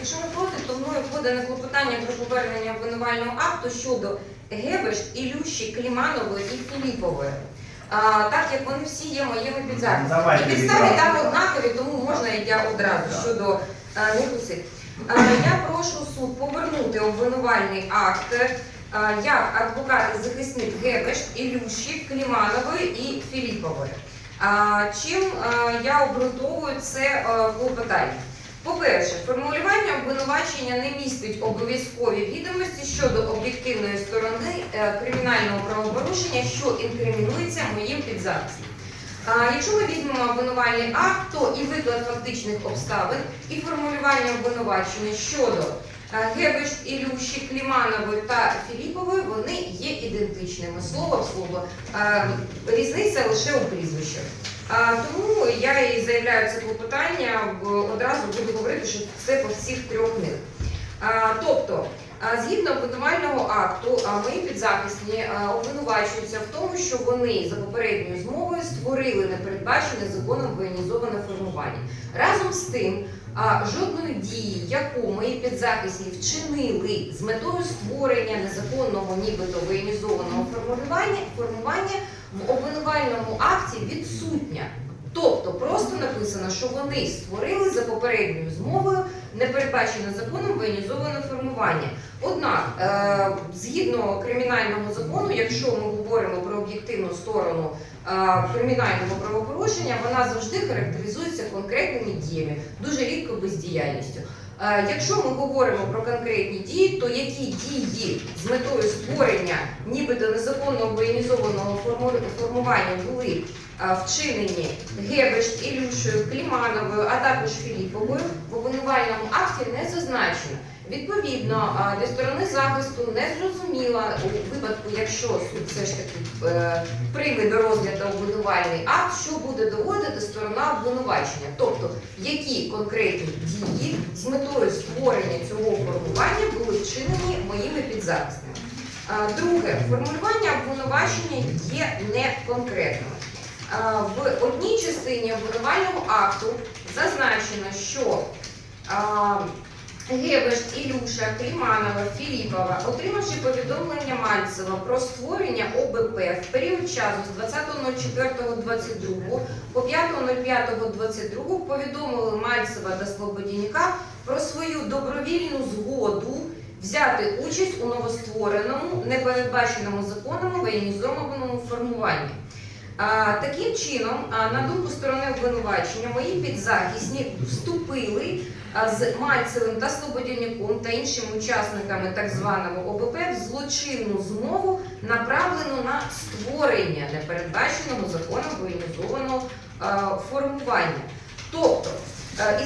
якщо ви проти, то мною подане клопотання про повернення обвинувального акту щодо Гебеш, Ілющі, Кліманової і Філіпової. А, так як вони всі є моїми підзахисними. І підстави там однакові, тому можна я одразу щодо е, них усіх. Е, Я прошу суд повернути обвинувальний акт е, як адвокат і захисник Гебеш, Ілющі, Кліманової і Філіпової. А, Чим е, я обґрунтовую це клопотання? По-перше, формулювання обвинувачення не містить обов'язкові відомості щодо об'єктивної сторони е, кримінального правопорушення, що інкримінується моїм підзахисним. Якщо ми візьмемо обвинувальний акт, то і виклад фактичних обставин, і формулювання обвинувачення щодо е, Гебеш, Ілющі, Кліманової та Філіпової, вони є ідентичними. Слово в слово. Е, Різниця лише у прізвищах. Тому я і заявляю це клопотання, в- одразу буду говорити, що це по всіх трьох них. Тобто, згідно обвинувального акту, мої підзахисні обвинувачуються в тому, що вони за попередньою змовою створили непередбачене законом воєнізоване формування. Разом з тим, а, жодної дії, яку мої підзахисні вчинили з метою створення незаконного, нібито воєнізованого формування, формування в обвинувальному акті відсутня. Тобто просто написано, що вони створили за попередньою змовою непередбачене законом воєнізоване формування. Однак, е, згідно кримінального закону, якщо ми говоримо про об'єктивну сторону кримінального правопорушення, вона завжди характеризується конкретними діями, дуже рідко бездіяльністю. Якщо ми говоримо про конкретні дії, то які дії з метою створення нібито незаконного воєнізованого формування були вчинені Гебеш, Ілюшею, Клімановою, а також Філіповою, в обвинувальному акті не зазначено. Відповідно, е, для сторони захисту не зрозуміло у випадку, якщо суд все ж таки е, прийме до розгляду обвинувальний акт, що буде доводити сторона обвинувачення, тобто які конкретні дії з метою створення цього формування були вчинені моїми підзахисними. Друге, формулювання обвинувачення є неконкретним. В одній частині обвинувального акту зазначено, що Гебеш, Ілюша, Кліманова, Філіпова, отримавши повідомлення Мальцева про створення ОБП в період часу з 20.04.22 по 5.05.22 повідомили Мальцева та Слободяніка про свою добровільну згоду взяти участь у новоствореному, непередбаченому законом воєнізованому формуванні. Таким чином, на думку сторони обвинувачення, мої підзахисні вступили з Мальцевим та Слободяняком та іншими учасниками так званого ОБП в злочинну змову, направлену на створення непередбаченого законом воєнізованого формування. Тобто,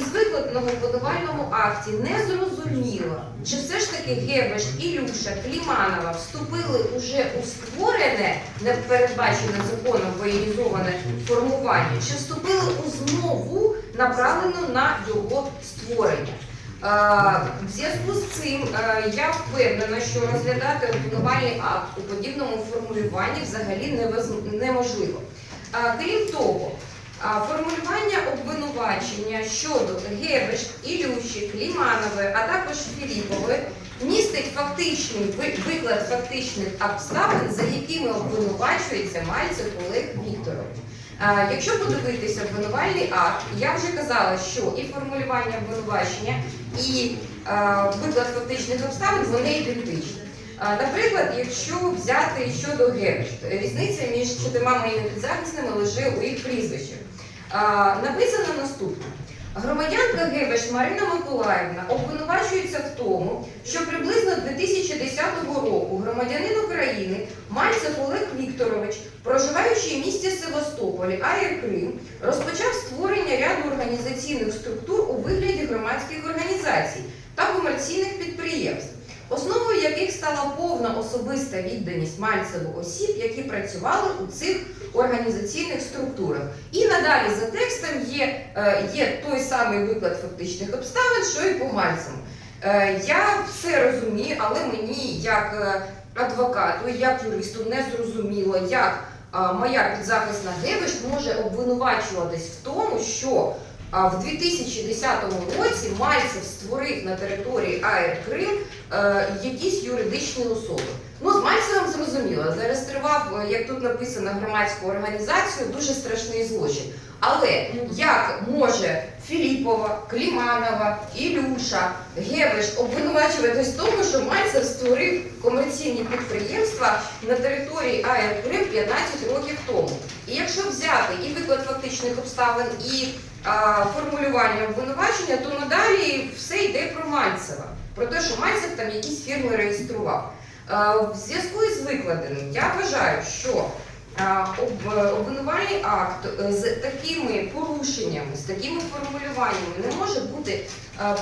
із викладеного в обвинувальному акті не зрозуміло, чи все ж таки Гебеш, Ілюша, Кліманова вступили уже у створене, непередбачене законом воєнізоване формування, чи вступили у змову, направлену на його створення. Е, В зв'язку з цим е, я впевнена, що розглядати обвинувальний акт у подібному формулюванні взагалі неможливо. Е, Крім того, Формулювання обвинувачення щодо Гебеш, Ілющі, Кліманової, а також Філіпової містить фактичний виклад фактичних обставин, за якими обвинувачується Мальцев Олег Вікторович. Якщо подивитися обвинувальний акт, я вже казала, що і формулювання обвинувачення, і виклад фактичних обставин вони ідентичні. Наприклад, якщо взяти щодо Гебеш, різниця між чотирма моїми підзахисними лише у їх прізвищах. Написано наступне. Громадянка Гебеш Марина Миколаївна обвинувачується в тому, що приблизно 2010 року громадянин України Мальцев Олег Вікторович, проживаючи в місті Севастополі, АР Крим, розпочав створення ряду організаційних структур у вигляді громадських організацій та комерційних підприємств основою яких стала повна особиста відданість Мальцеву осіб, які працювали у цих організаційних структурах. І надалі за текстом є, е, є той самий виклад фактичних обставин, що і по Мальцеву. Е, Я все розумію, але мені як е, адвокату, як юристу не зрозуміло, як моя підзахисна Гебеш може обвинувачуватись в тому, що в 2010 році Мальцев створив на території АЕР Крим якісь юридичні особи. Ну, з Мальцевим зрозуміло, зареєстрував, е, як тут написано, громадську організацію, дуже страшний злочин. Але як може Філіпова, Кліманова, Ілюша, Гебеш обвинувачуватись в тому, що Мальцев створив комерційні підприємства на території Крим 15 років тому? І якщо взяти і виклад фактичних обставин, і а, формулювання обвинувачення, то надалі все йде про Мальцева, про те, що Мальцев там якісь фірми реєстрував. Е, В зв'язку із викладеним я вважаю, що е, обвинувальний акт е, з такими порушеннями, з такими формулюваннями не може бути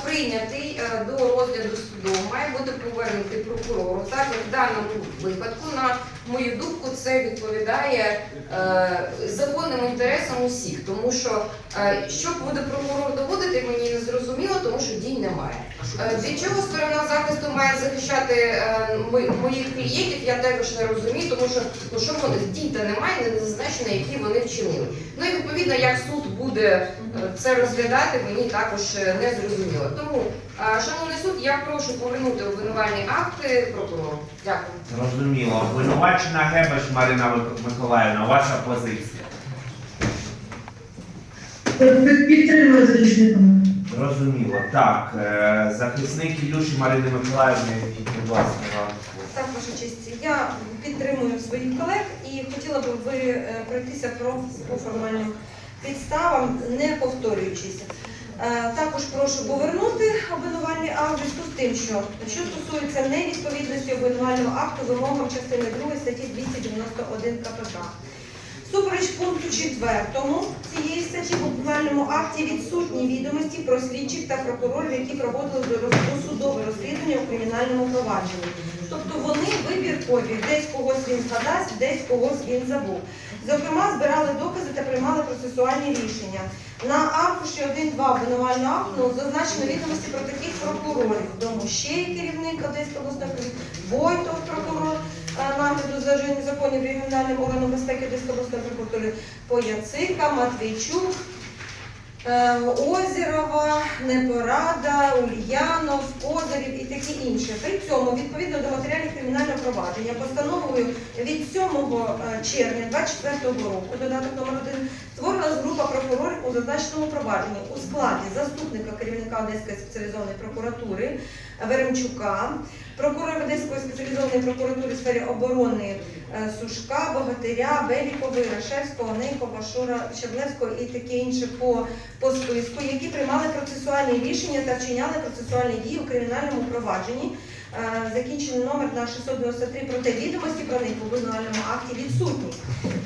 прийнятий до розгляду суду, має бути повернутий прокурору. Так в даному випадку, на мою думку, це відповідає е, законним інтересам усіх, тому що е, що буде прокурор доводити, мені не зрозуміло, тому що дій немає. Е, Від чого сторона захисту має захищати е, моїх клієнтів, я також не розумію, тому що ну що вони дій та немає, не зазначено, які вони вчинили. Ну і відповідно, як суд буде е, це розглядати, мені також е, не зрозуміло. Тому, е, шановний суд, я прошу повернути обвинувальні акти прокурору. Дякую. Зрозуміло. Обвинувачена Гебеш Марина Мик- Миколаївна, ваша позиція. Підтримую захисниками. Зрозуміло. Так, е, захисник Ілюші Марини Миколаївни, будь ласка, вам. Так, ваша честь, я підтримую своїх колег і хотіла б ви е, пройтися про по формальним підставам, не повторюючись. Е, Також прошу повернути обвинувальний акт зв'язку з тим, що що стосується невідповідності обвинувального акту вимогам частини 2 статті 291 КПК. Супереч пункту 4 цієї статті в обвинувальному акті відсутні відомості про слідчих та прокурорів, які проводили до- досудове розслідування у кримінальному провадженні. Тобто вони вибіркові, десь когось він згадасть, десь когось він забув. Зокрема, збирали докази та приймали процесуальні рішення. На аркуші 1.2 обвинувального акту зазначено відомості про таких прокурорів. Домощей, керівник Одеської обласної Войтов, прокурор е, нагляду за законів регіональним органом безпеки Одеської обласної прокуратури, Пояцика, Матвійчук, Е, Озерова, Непорада, Ульянов, Козирів і такі інші. При цьому, відповідно до матеріалів кримінального провадження, постановою від 7 е, червня 2024 року, додаток номер 1, створилась група прокурорів у зазначеному провадженні у складі заступника керівника Одеської спеціалізованої прокуратури Веремчука, прокурора Одеської спеціалізованої прокуратури в сфері оборони е, Сушка, Богатиря, Белікової, Рашевського, Нейкова, Шура, Щеблевського і таке інше по, по списку, які приймали процесуальні рішення та вчиняли процесуальні дії у кримінальному провадженні. Е, Закінчений номер на 693, проте відомості про них у обвинувальному акті відсутні.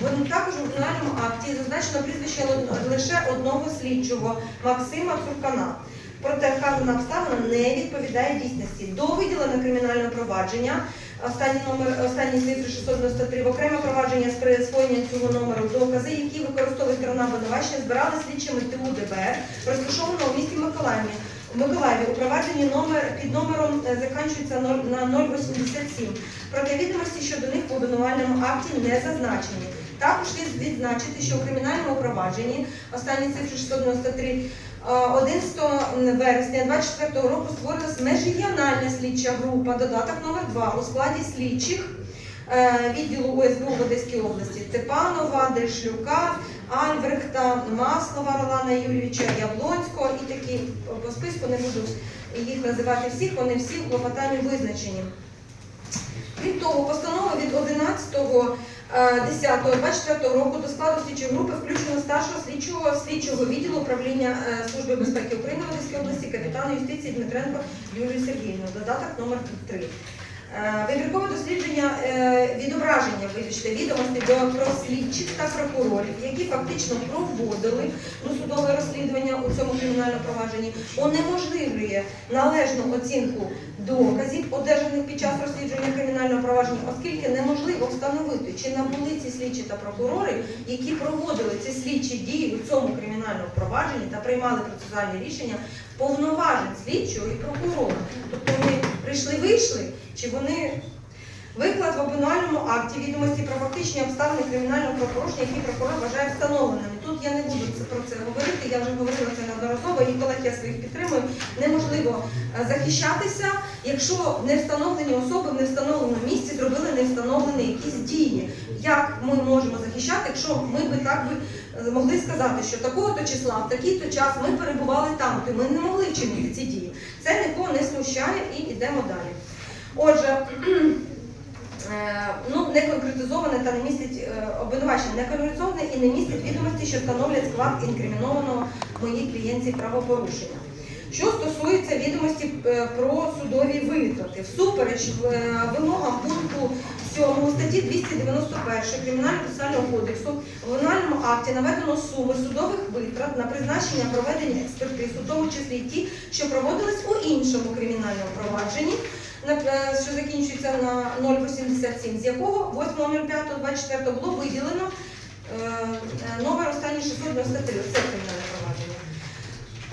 Вони також у обвинувальному акті зазначено прізвище лише одного слідчого Максима Цуркана. Проте вказана обставина не відповідає дійсності. До виділення кримінального провадження Останній номер, останні цифри 693 в окреме провадження з присвоєння цього номеру докази, які використовує сторона обвинувачення, збирали слідчими ТУ ДБР, розташованого в місті Миколаєві. В Миколаєві у провадженні номер під номером е, закінчується ноль- на 087. Проте відомості щодо них в обвинувальному акті не зазначені. Також слід відзначити, що у кримінальному провадженні останні цифри 693 е, 11 вересня 2024 року створилась межрегіональна слідча група, додаток номер 2 у складі слідчих е, відділу УСБУ в Одеській області Степанова, Дершлюка, Альбрехта, Маслова Ролана Юрійовича, Яблонського і такі по списку не буду їх називати всіх, вони всі в клопотанні визначені. Крім того, постанова від 11 10.24 року до складу слідчої групи включено старшого слідчого слідчого відділу управління е, Служби безпеки України в Одеській області капітана юстиції Дмитренко Юлію Сергіївну. Додаток номер 3. Е, Вибіркове дослідження е, відображення вибачте, відомостей до про слідчих та прокурорів, які фактично проводили досудове розслідування у цьому кримінальному провадженні, унеможливлює належну оцінку доказів, одержаних під час розслідування кримінального провадження, оскільки неможливо встановити, чи набули ці слідчі та прокурори, які проводили ці слідчі дії у цьому кримінальному провадженні та приймали процесуальні рішення повноважень слідчого і прокурора. Тобто вони прийшли, вийшли, чи вони Виклад в обвинувальному акті відомості про фактичні обставини кримінального правопорушення, які прокурор вважає встановленими. Тут я не буду про це говорити, я вже говорила це неодноразово, і колег я своїх підтримую. Неможливо е, захищатися, якщо не встановлені особи в невстановленому місці зробили не встановлені якісь дії. Як ми можемо захищати, якщо ми би так би е, могли сказати, що такого-то числа, в такий-то час ми перебували там, то ми не могли вчинити ці дії. Це нікого не смущає і йдемо далі. Отже, ну, не конкретизоване та не містить е, обвинувачення, не конкретизоване і не містить відомості, що становлять склад інкримінованого моїй клієнтці правопорушення. Що стосується відомості е, про судові витрати, всупереч е, вимогам пункту 7 статті 291 Кримінально-процесуального кодексу в обвинувальному акті наведено суми судових витрат на призначення проведення експертиз, у тому числі ті, що проводились у іншому кримінальному провадженні, е, що закінчується на 0,87, з якого 8.05.24 було виділено е, е, номер останній 693, це кримінальне провадження.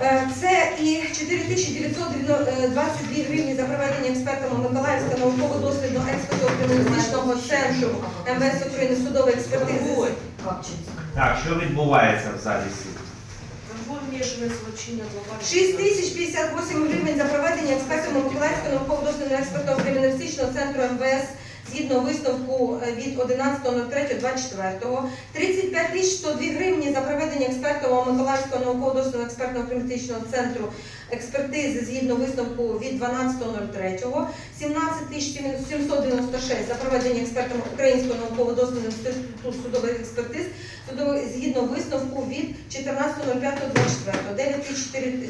Е, Це і 4922 гривні за проведення експертами Миколаївського науково-дослідного експертно-криміналістичного центру МВС України судової експертизи. Так, що відбувається в залі суду? Вмішане злочиння глобального. 6058 гривень за проведення експерту Миколаївського науково-дослідного експертного криміналістичного центру МВС згідно висновку е, від 11.03.24. 35 тисяч 102 гривні за проведення експертного Миколаївського науково-дослідного експертного криміналістичного центру експертизи згідно висновку від 12.03. 17 тисяч 796 за проведення експертом Українського науково-дослідного інституту судових експертиз згідно висновку від 14.05.24. 9 тисяч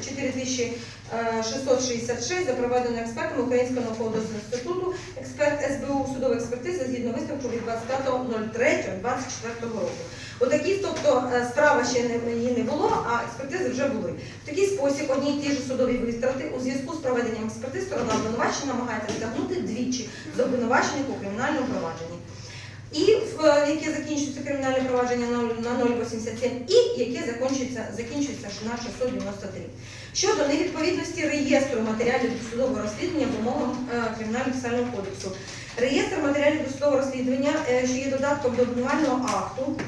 4 тисячі е, 666 за проведення експертом Українського науково-дослідного інституту експерт СБУ судової експертизи згідно висновку від 25.03.24 року. Отакі, тобто е, справа ще не її не було, а експертизи вже були. В такий спосіб одні й ті ж судові витрати у зв'язку з проведенням експертиз сторона обвинувачення намагається стягнути двічі з обвинувачених у кримінальному провадженні. І в яке закінчується кримінальне провадження на 0,87, і яке закінчується, закінчується на 693. Щодо невідповідності реєстру матеріалів досудового розслідування вимогам е, Кримінально-процесуального кодексу. Реєстр матеріалів досудового розслідування, е, що є додатком до обвинувального акту,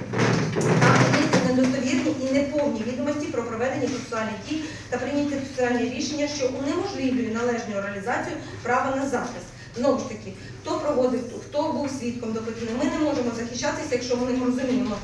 там містять недостовірні і неповні відомості про проведення процесуальних дій та прийняті процесуальні рішення, що унеможливлює належну реалізацію права на захист. Знову ж таки, хто проводив, хто був свідком допитання, ми не можемо захищатися, якщо ми не розуміємо,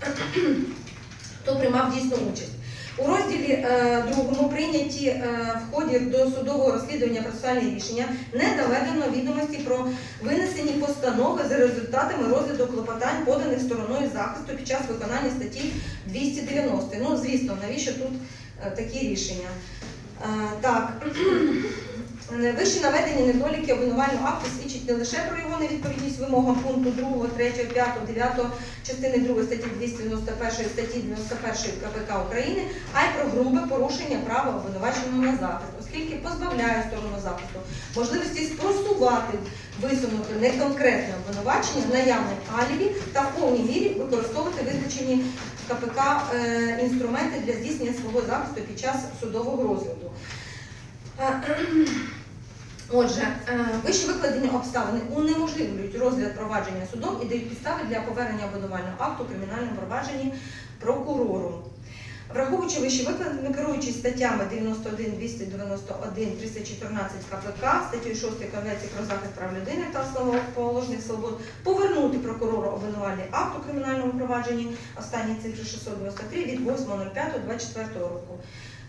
хто приймав дійсну участь. У розділі е, другому прийняті е, в ході до судового розслідування процесуальні рішення не доведено відомості про винесені постанови за результатами розгляду клопотань, поданих стороною захисту під час виконання статті 290. Ну, звісно, навіщо тут е, такі рішення? Так. Вище наведені недоліки обвинувального акту свідчить не лише про його невідповідність вимогам пункту 2, 3, 5, 9 частини 2 статті 291 статті 91 КПК України, а й про грубе порушення права обвинуваченого на захист, оскільки позбавляє сторону захисту можливості спростувати висунути неконкретне обвинувачення, наявне алібі та в повній мірі використовувати визначені КПК е, інструменти для здійснення свого захисту під час судового розгляду. Отже, е, вище викладені обставини унеможливлюють розгляд провадження судом і дають підстави для повернення обвинувального акту у кримінальному провадженні прокурору. Враховуючи вище викладені, керуючись статтями 91, 291, 314 КПК, статтею 6 Конвенції про захист прав людини та основоположних свобод, повернути прокурору обвинувальний акт у кримінальному провадженні, останні цифри 693 від 8.05.24 року,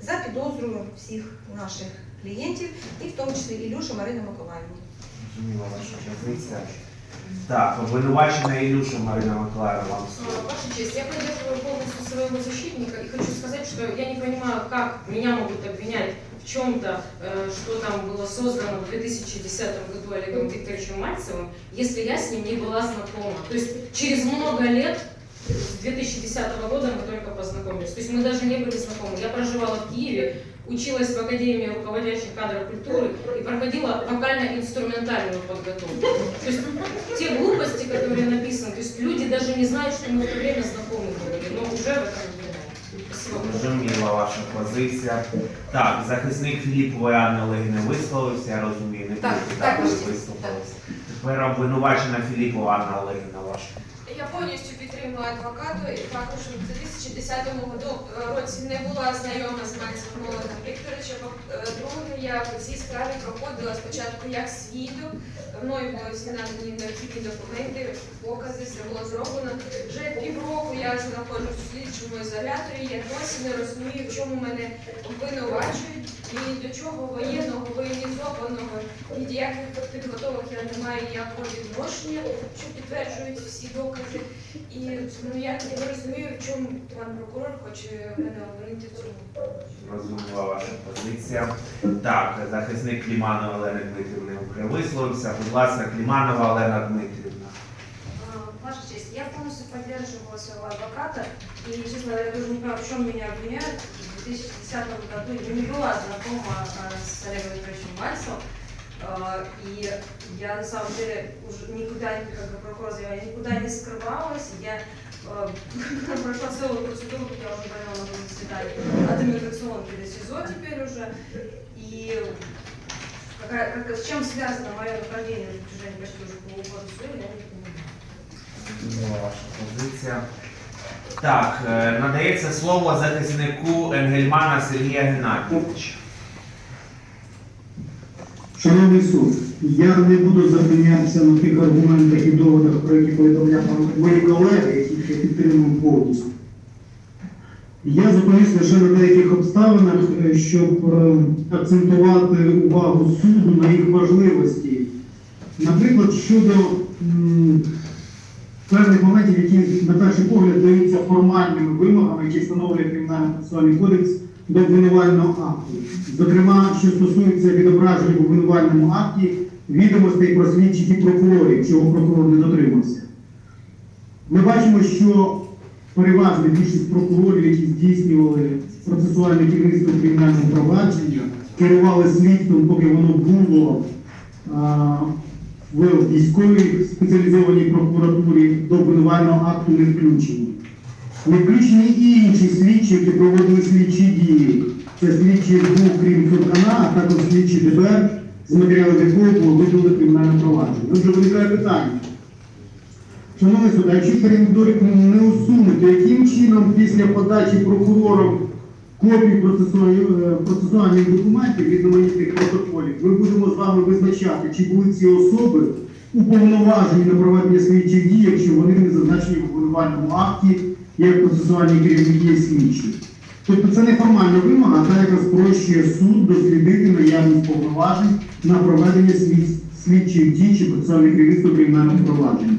за підозрою всіх наших клієнтів, і в тому числі Ілюші Марини Миколаївні. Зрозуміла ваша позиція. Так, обвинувачена Ілюша Марина Миколаївна вам А, слово. Ваша честь, я поддерживаю полностью своего защитника и хочу сказать, что я не понимаю, как меня могут обвинять в чем-то, э, что там было создано в 2010 году Олегом Викторовичем Мальцевым, если я с ним не была знакома. То есть через много лет, с 2010 года мы только познакомились. То есть мы даже не были знакомы. Я проживала в Киеве, училась в Академии руководящих кадров культуры и проходила вокально-инструментальную подготовку. То есть те глупости, которые написаны, то есть люди даже не знают, что мы в то время знакомы были, но уже в этом обвиняют. Спасибо. Зрозуміла ваша позиція. Так, захисник Філіпова Анна Олегівна висловився, я розумію, не Так, будете так, також можете. висловилися. Тепер обвинувачена Філіпова Анна Олегівна ваша. Я повністю підтримую адвоката і також у 2010 году- році не була знайома з Мальцевим Олегом Вікторовичем. Е, Друге, я в цій справі проходила спочатку як свідок. Мною були всі надані необхідні документи, покази, все було зроблено. Вже півроку я знаходжусь у слідчому ізоляторі. Я досі не розумію, в чому мене обвинувачують і до чого воєнного, воєнізованого ніяких підготовок я не маю ніякого відношення, що підтверджують всі докази. І ну я не розумію, в чому пан прокурор хоче мене обвинити в цьому. Розуміла ваша позиція. Так, захисник Кліманова Олена Дмитрівна вже висловився. Будь ласка, Кліманова Олена Дмитрівна. Ваша честь, я полностью поддерживала своего адвоката, и, честно я даже не понимаю, в чем меня обвиняют. В 2010 году я не была знакома с Олегом Викторовичем Мальцевым, и я, на самом деле, уже никуда, как заявлял, я никуда не скрывалась, я прошла целую процедуру, как я уже говорила на том заседании, от иммиграционки до СИЗО теперь уже, и с чем связано мое нахождение на протяжении почти уже полугода СИЗО, я не понимаю. Ваша позиція. Так, е, надається слово захиснику Енгельмана Сергія Геннадійовича. Шановний суд, я не буду зупинятися на тих аргументах і доводах, про які повідомляли мої колеги, яких я підтримую повністю. Я зупинюсь лише на деяких обставинах, е, щоб е, акцентувати увагу суду на їх важливості. Наприклад, щодо певних моментів, які на перший погляд даються формальними вимогами, які встановлює кримінальний процесуальний кодекс до обвинувального акту. Зокрема, що стосується відображення в обвинувальному акті відомостей про слідчих і прокурорів, чого прокурор не дотримався. Ми бачимо, що переважна більшість прокурорів, які здійснювали процесуальне керівництво кримінального провадження, керували слідством, поки воно було а, в військовій спеціалізованій прокуратурі до обвинувального акту не включені. Не включені і інші слідчі, які проводили слідчі дії. Це слідчі СБУ, крім Цуркана, а також слідчі ДБР, з матеріалів якого було видано кримінальне провадження. Отже, виникає питання. Шановний суд, якщо передорик не усунути, яким чином після подачі прокурором копій процесуальних, е, документів різноманітних протоколів, ми будемо з вами визначати, чи були ці особи уповноважені на проведення слідчих дій, якщо вони не зазначені в обвинувальному акті як процесуальні керівники слідчі. Тобто це не формальна вимога, а та яка спрощує суд дослідити наявність повноважень на проведення слід- слідчих дій чи процесуальне керівництво кримінального провадження.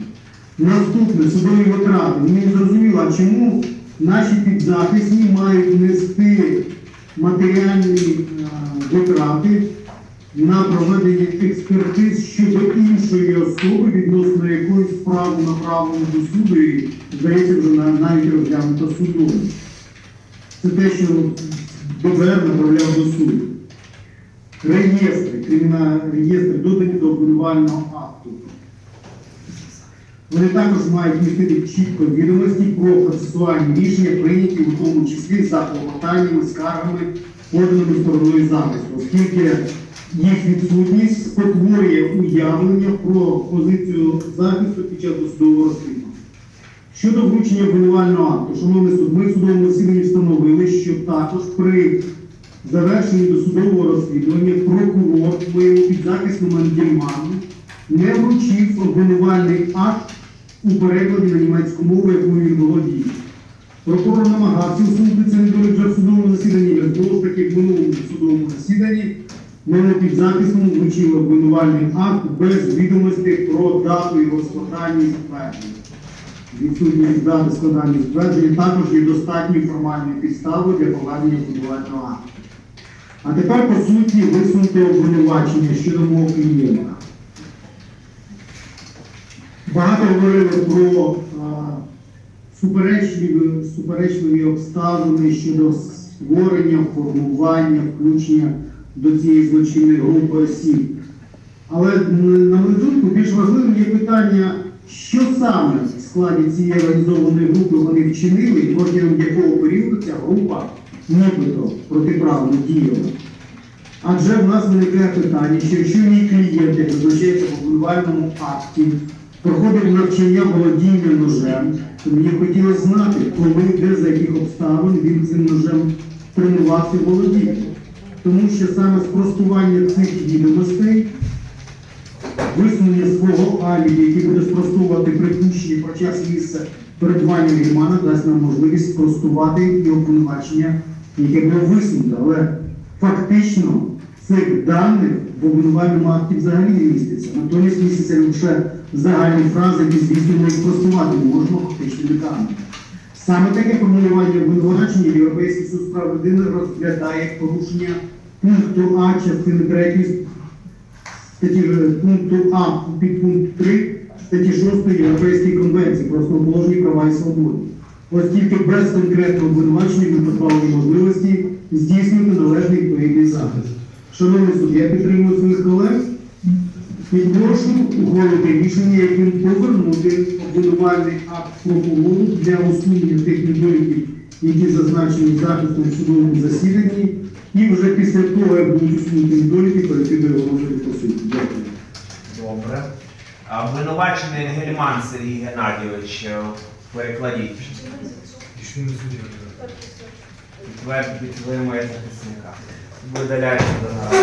Наступне судові витрати. Мені зрозуміло, чому наші підзахисні мають нести матеріальні е, витрати на проведення експертиз щодо іншої особи, відносно якої справу направлено до суду і, здається, вже навіть розглянуто судом. Це те, що ДБР направляв до суду. Реєстри, кримінальні реєстри додані до обвинувального акту. Вони також мають містити чітко відомості про процесуальні рішення, прийняті у тому числі за клопотаннями, скаргами, поданими стороною захисту, оскільки їх відсутність спотворює уявлення про позицію захисту під час досудового розслідування. Щодо вручення обвинувального акту, шановний суд, ми в судовому засіданні встановили, що також при завершенні досудового розслідування прокурор моєму підзахисному Ангельману не вручив обвинувальний акт у перекладі на німецьку мову, якою він володіє. Прокурор намагався усунути це недолік в судовому засіданні, але знову ж таки в минулому судовому засіданні моєму підзахисному вручили обвинувальний акт без відомостей про дату його складання і затвердження. Відсутність дати складання затвердження також є достатньою формальною підставою для проведення обвинувального акту. А тепер, по суті, висунути обвинувачення щодо мого клієнта. Багато говорили про а, суперечливі, суперечливі обставини щодо створення, формування, включення до цієї злочинної групи осіб. Але на мою думку, більш важливим є питання, що саме складі цієї організованої групи вони вчинили, протягом якого періоду ця група нібито протиправно діяла. Адже в нас виникає питання, що якщо мій клієнт, як зазначається в обвинувальному акті, проходив навчання володіння ножем, то мені хотілося знати, коли, де, за яких обставин він цим ножем тренувався володіти. Тому що саме спростування цих відомостей, висунення свого алібі, який буде спростувати припущення про час місце перебування Вільмана, дасть нам можливість спростувати і обвинувачення, яке було висунуто. Але фактично цих даних в обвинувальному акті взагалі не міститься. Натомість містяться лише загальні фрази, які звісно ми спростувати не можемо фактичними даними. Саме таке формулювання обвинувачення Європейський суд прав людини розглядає порушення пункту А частини 3 статті пункту А підпункт 3 статті 6 Європейської конвенції про основоположні права і свободи. Ось тільки без конкретного обвинувачення ми позбавлені можливості здійснити належний відповідний захист. Шановний суд, я підтримую своїх колег і прошу ухвалити рішення, яким повернути обвинувальний акт прокурору для усунення тих недоліків, які зазначені захистом в судовому засіданні, і вже після того, як будуть усунуті недоліки, перейти до розгляду по суті. Дякую. Добре. Обвинувачений Гельман Сергій Геннадійович, е, перекладіть. Підтримує захисника. Видаляється до наради.